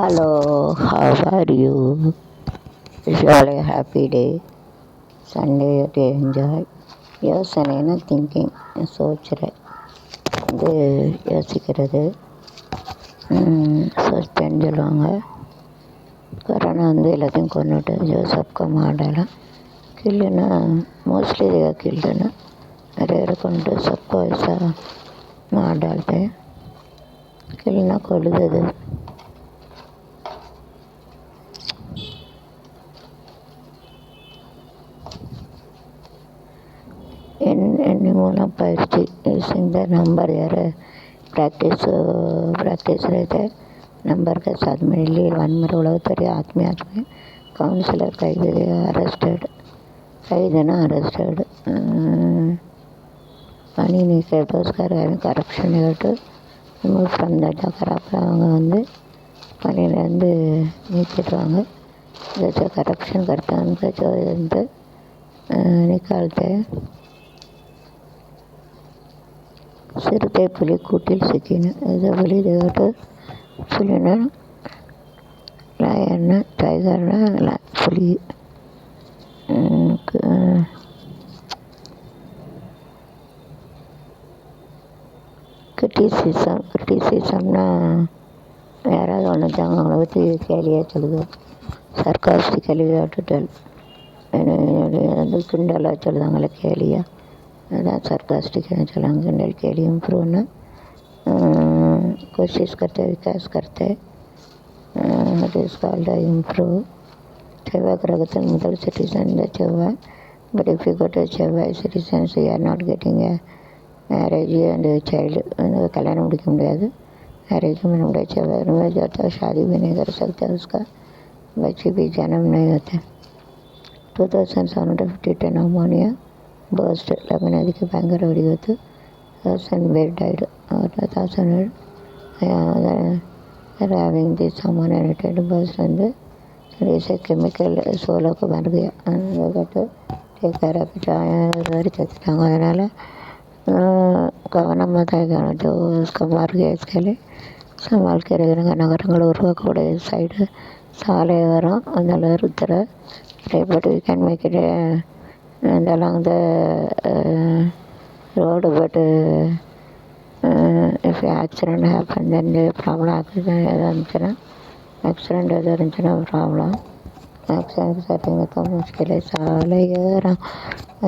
Hello how are you Sholay happy day Sunday day enjoy யோசனைன்னா thinking சோச்சுற வந்து யோசிக்கிறது. சோச்சேன்னு சொல்லுவாங்க. கொரோனா வந்து எல்லாத்தையும் கொண்டுட்டு ஜோ சப்க மாடலாம் கில்லுன்னா மோஸ்ட்லி கில்லுன்னா நிறைய பேர் கொண்டு ಸೊಪ್ಪು ಪಾಯಸ ಮಾಡಾಳ್ದೆ ಕಿಲ್ನ ಕೊಳಿದದು என் ಎಣ್ಣೆಗಳ್ನ ಪರೀಕ್ಷೆ ಯೂಸಿಂಗ್ ದ ನಂಬರ್ ಯಾರು ಪ್ರಾಕ್ಟೀಸು ಪ್ರಾಕ್ಟೀಸ್ ಇರುತ್ತೆ ನಂಬರ್ಗೆ ಸಾಧ್ಮಿ ಇಲ್ಲಿ ಒಂದು ಮರ ಉಳವತ್ತರಿ ಆತ್ಮಿ ಆತ್ಮಿ ಕೌನ್ಸಿಲರ್ ಕೈದು ಅರೆಸ್ಟೆಡ್ ಐದು ಜನ ಅರೆಸ್ಟೆಡ್ மணி கரப்ஷன் கேட்டு ரிமூவ் ஃப்ரம் த ஜக்கர் அவங்க வந்து பணியிலேருந்து நீக்கிடுவாங்க கரப்ஷன் கரெக்டாக வந்து நிற்காலத்தை சிறுத்தை புலி கூட்டில் சிக்கின இதை புலி இதுட்டு புலினா லயன்னு டைகர்னா புலி கிட்டி சீசம் கிட்டி சீசம்னா யாராவது ஒன்றுச்சாங்க அவங்கள பற்றி கேலியாக சொல்லுது சர்க்காஸ்டிக்கலி விட்டுட்டல் வந்து கிண்டலாக சொல்லுதாங்களே கேலியாக अगर सरकास्टिक हैं जलांगनल के लिए इम्प्रूव होना कोशिश करते विकास करते। Improve सेवाग्रहतन middle citizen citizen Java. But if you go to Java citizens, you are not getting a marriage and a कल्याण भी कम मैरेज मैरिज में हम जवार में जाता शादी भी नहीं कर सकते उसका। बच्चे भी जन्म नहीं होते। Two thousand seven hundred fifty ten ammonia burst பயங்கர భయంకర వెడిగొత్తు థౌసండ్ బెడ్ డైడ్ தௌசண்ட் ராவிங் தி சாமான் ரிலேட்டட் பர்ஸ் வந்து இஸ் கெமிக்கல் சோலோக்கு மருந்து கட்டு டேக் கேர் ஆஃப் அதனால் கவனமாக தான் கவனித்து வாழ்க்கையிலே வாழ்க்கை இருக்கிறவங்க நகரங்களை உருவாக்கக்கூடிய சைடு சாலை வரும் அந்த இருக்கிற but we can make it and along the uh, road but uh, uh, if accident happen then the problem accident எதாவது இருந்துச்சுன்னா ஆக்சிடெண்ட் எதாவது இருந்துச்சுன்னா ப்ராப்ளம் ஆக்சிடெண்ட் சரிங்க முஷ்கிலை சாலையோரம்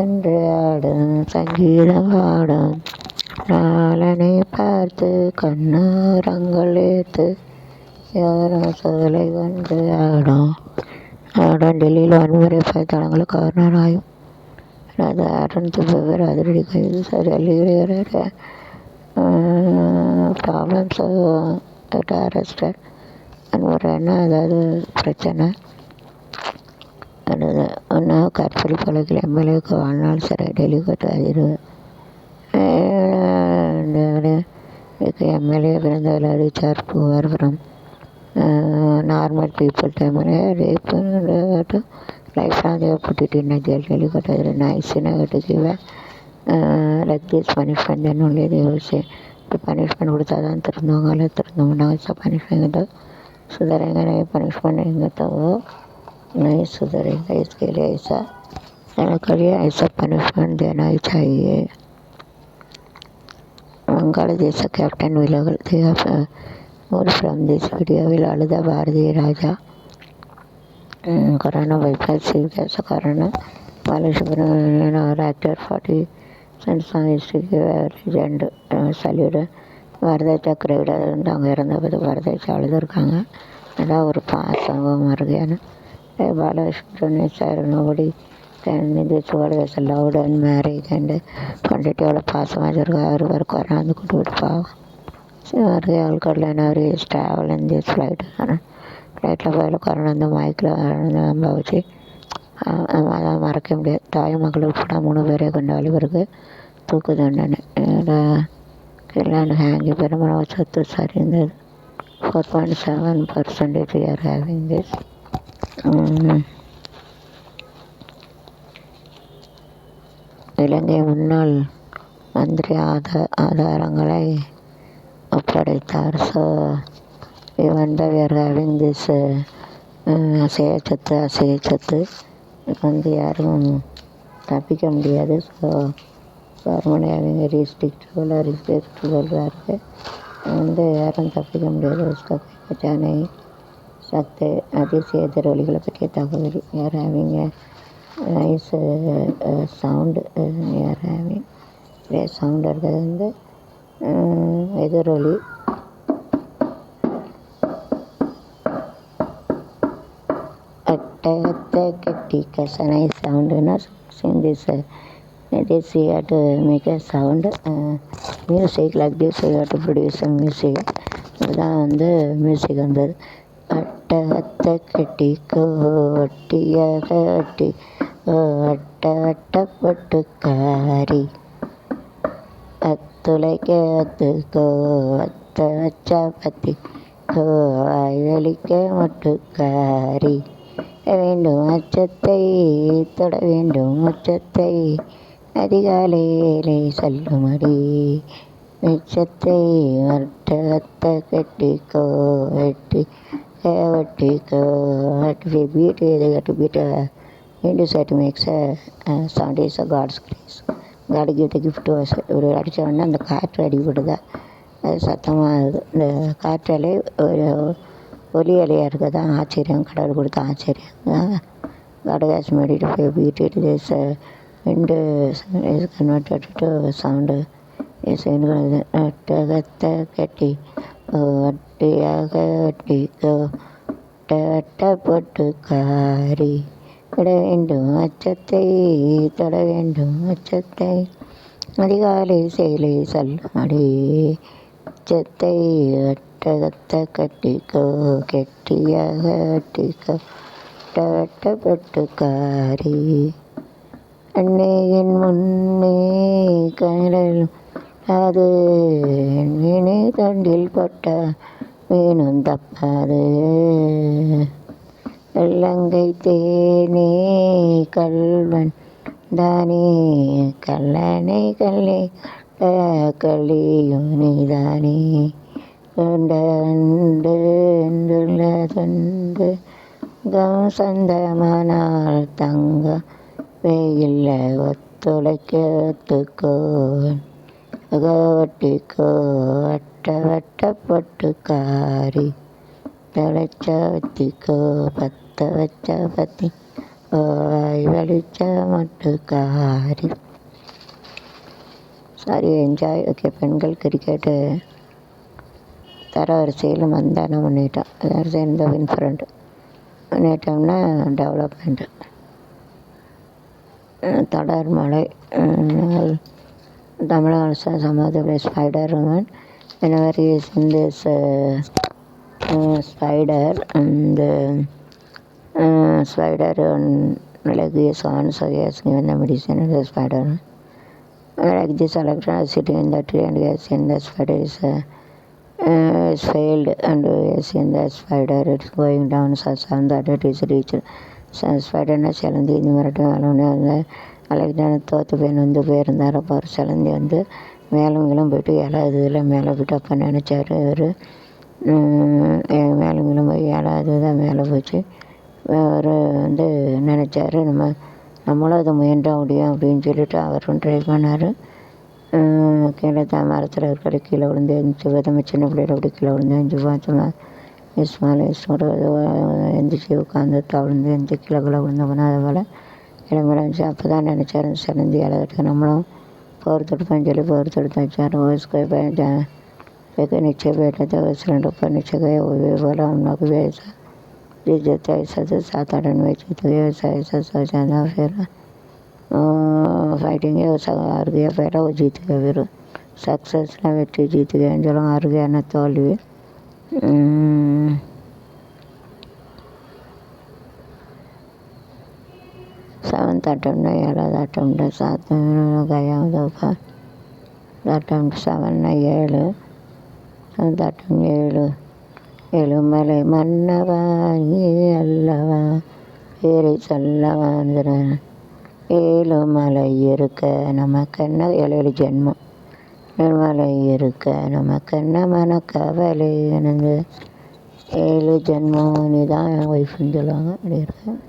என்று ஆடும் சங்கீதம் ஆடும் நாளனை பார்த்து கண்ணாரங்கள் ஏற்று யாரும் சோலை வந்து ஆடும் ஆடும் டெல்லியில் வன்முறை பயத்தளங்களுக்கு காரணம் ஆயும் அது ஆரம்பித்து வெவ்வேறு அதிரடி கைது சரி அள்ளிகிற ப்ராப்ளம்ஸ் அரெஸ்டட் வன்முறைன்னா ஏதாவது பிரச்சனை? அடுத்து ஒன்றா கற்பழி பழகில் எம்எல்ஏக்கு வாழ்நாள் சிறை டெல்லி கட்டு அதிர்வு. இதுக்கு எம்எல்ஏ பிறந்ததில் அறிவிச்சார் புகார் ஃப்ரம் நார்மல் பீப்புள் டைமில் wrap life long they have put it in a jail really got a nice in a to give a uh, like this punishment then only they will say இப்போ punishment கொடுத்தா தான் திருந்தவங்க இல்லை திருந்தவங்க வச்சா punishment सुधरेंगे punishment नहीं तो वो नहीं सुधरेगा इसके लिए ऐसा देना करिए ऐसा पनिशमेंट देना ही चाहिए வங்காளதேச கேப்டன் விலகல் ஒரு ஃப்ரம் திஸ் வீடியோவில் அழுத பாரதிய ராஜா corona virus serious corona Balasubramanian ஒரு ஆக்டர் ஃபார்ட்டி சென்ஸ் ஹிஸ்ட்ரிக்கு ஜெண்டு சல்யூடு வரதை சக்கரையில் இருந்து அவங்க இறந்தபோது வரதை அழுதுருக்காங்க அதான் ஒரு பாசம் மருகையான Balasubramanian sir nobody this world is loud and marriage and கொண்டுட்டு எவ்வளோ பாசமாக வச்சுருக்கா அவர் ஒரு கொரோனா வந்து கூட்டு விட்டு பாவம் வருகை ஆள்கடல அவர் is travel in this flight ஃப்ளைட்டில் போயிட்டு கொரோனா வந்து மயக்கில் வச்சு அதை மறக்க முடியாது. தாய் மக்கள் உட்பட மூணு பேரே கொண்ட வழிவருக்கு தூக்கு தண்டனை. கில்லாண்டு ஹேங்கி பெருமளவு சொத்து சரிந்தது four point seven percentage are having this Ilangai முன்னாள் மந்திரி ஆத ஆதாரங்களை ஒப்படைத்தார். So even though we are having this சத்து அசைய வந்து யாரும் தப்பிக்க முடியாது ஸோ கவர்மெண்ட் ஹேவிங் ரிஸ்ட்ரிக்டிவ் ரிஸ்ட்ரிக்டிவாக இருக்குது வந்து யாரும் தப்பிக்க முடியாது உஸ்கா சத்து அதிசய எதிரொலிகளை பற்றிய தகவல் யார் ஹேவிங் நைஸ் சவுண்டு யார் ஹேவிங் சவுண்ட் இருக்கிறது வந்து எதிரொலி எதிரொலி அட்டகத்தை கட்டி கசனை சவுண்டுன்னா சிந்திஸ் this we have to make a sound uh, music like this we have to produce a music. அதுதான் வந்து மியூசிக் வந்தது அட்டகத்தை கட்டி கோட்டிய கட்டி அட்ட அட்டப்பட்டுக்காரி அத்துளைக்க அத்துக்கோ அத்த வச்சாப்பத்தி கோ வாய்வலிக்க மட்டுக்காரி. வேண்டும் அச்சத்தை தொட வேண்டும். உச்சத்தை அதிகாலையிலே சொல்லுமடி மிச்சத்தை வட்டத்தை கட்டிக்கோ வெட்டி வெட்டிக்கோ. பீட்டு இது கட்டு பீட்டு வீண்டு said to make days God's grace is gift God's ஒரு அடித்த உடனே அந்த காற்று அடிபடுதா? அது சத்தமாக இந்த காற்றாலே ஒரு ஒலி அலையாக இருக்க தான் ஆச்சரியம் கடவுள் கொடுத்த ஆச்சரியம். God has போய் வீட்டு ச ரெண்டு it is a wind is converted to கட்டி ஒட்டியாக ஒட்டிக்கோ போட்டு காரி விட வேண்டும். அச்சத்தை தொட வேண்டும். அச்சத்தை அதிகாலை செயலை சொல்லுமடி அச்சத்தை கட்டகத்தை கட்டிக்கோ கெட்டியாக கட்டிக்கோ வட்டப்பட்டுக்காரி அன்னையின் முன்னே கடல் அது மீனே தண்டில் பட்ட மீனும் தப்பாது. வெள்ளங்கை தேனே கல்வன் தானே கல்லணை கல்லை கள்ளியும் நீதானே கொண்டு தொண்டு சந்தமானால் தங்க வெயில்ல ஒத்துழைக்க ஒத்துக்கோ ஒட்டிக்கோ வட்ட வட்ட பொட்டுக்காரி தொலைச்ச வத்திக்கோ பத்த வச்ச பத்தி ஓய் வலிச்ச மட்டுக்காரி சாரி என்ஜாய் ஓகே பெண்கள் கிரிக்கெட்டு தரவரிசையில் மந்தானம் பண்ணிட்டோம் எல்லாரும் சேர்ந்து வின் ஃப்ரெண்டு பண்ணிட்டோம்னா டெவலப்மெண்ட்டு தொடர் மழை அஹ், தமிழக அரசு சமாதி spider woman whenever he is in this uh, uh, spider and uh, uh, spider on like this on so he has given the medicine to the spider like this electron is sitting in the tree and he has seen the spider is uh, uh, is failed and he has seen the spider it's going down such and that it is reached. ஸ்பைடர்னா சிலந்தி இந்த மாதிரிட்டும் வேலை வந்து Alexander தோற்று பையன் வந்து போயிருந்தார் அப்போ ஒரு சிலந்தி வந்து மேலும் போயிட்டு இலை இதில் மேலே போயிட்டு அப்போ நினச்சாரு அவர் மேலும் போய் ஏழாவது இதுதான் மேலே போச்சு அவர் வந்து நினச்சாரு நம்ம நம்மளும் அதை முயன்ற முடியும் அப்படின்னு சொல்லிட்டு அவரும் ட்ரை பண்ணார் கீழே தான் மரத்தில் இருக்கிற கீழே விழுந்து எழுந்துச்சு விதமாக சின்ன பிள்ளையில அப்படி கீழே விழுந்து எழுந்துச்சு பார்த்தோம்னா இஸ்மாயில் இஸ்மோட எந்திரிச்சு உட்காந்து தவிழ்ந்து எந்த கீழே கீழே விழுந்து போனால் அது போல் கீழே விழுந்துச்சு அப்போ தான் நினச்சாரு சிலந்தி இலகட்டுக்கு நம்மளும் போர் தொடுப்போம்னு சொல்லி போர் தொடுத்து வச்சார் उसको एक नीचे बैठे थे उस सिलेंडर पर नीचे गए वो भी बोला हम लोग भी ऐसा जिस जैसे ऐसा से सात आठ में जीत गए ऐसा ऐसा सोचा था फिर फाइटिंग है उसका हार गया पहला वो जीत गया फिर सक्सेस ना व्यक्ति जीत गए जो लोग हार गया ना तोलवी सेवन्थ अटेम्प्ट नहीं ஏழாவது அட்டம்ப்ட் சாத் गया ऊपर அட்டம்ப்ட் செவன் ஏழு செவன்த் அட்டம் ஏழு எழுமலை மன்னவா நீ அல்லவா பேரை சொல்லவாங்கிறேன் ஏழு மலை இருக்க நமக்கென்ன ஏழு ஜென்மம்? ஏழு மலை இருக்க நமக்கென்ன மனக்கவலை? எனக்கு ஏழு ஜென்மம். நீ தான் என் ஒய்ஃப்னு சொல்லுவாங்க. அப்படி இருக்கேன்